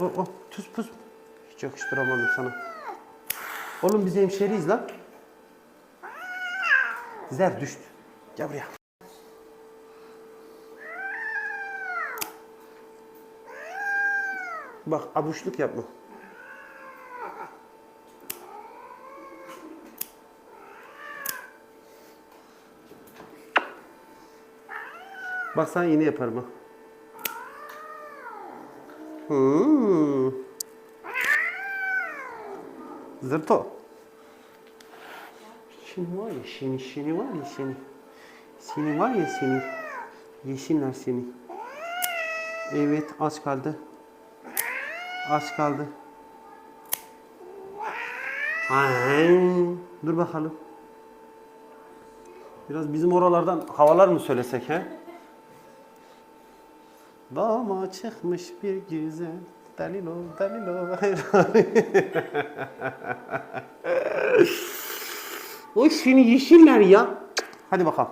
Oh, oh, tuz puz. Hiç yakıştıramadım sana. Oğlum biz hemşeriyiz lan. Zer düştü. Gel buraya. Bak abuşluk yapma. Bak sana yine yaparım ha. Hmm. Zırto. Şimdi var ya seni, seni var ya seni. Seni var ya seni. Yesinler seni. Evet az kaldı. Az kaldı. Ay, dur bakalım. Biraz bizim oralardan havalar mı söylesek he? Dama çıkmış bir güzel. Dalilo, dalilo. o seni yeşiller ya. Hadi bakalım.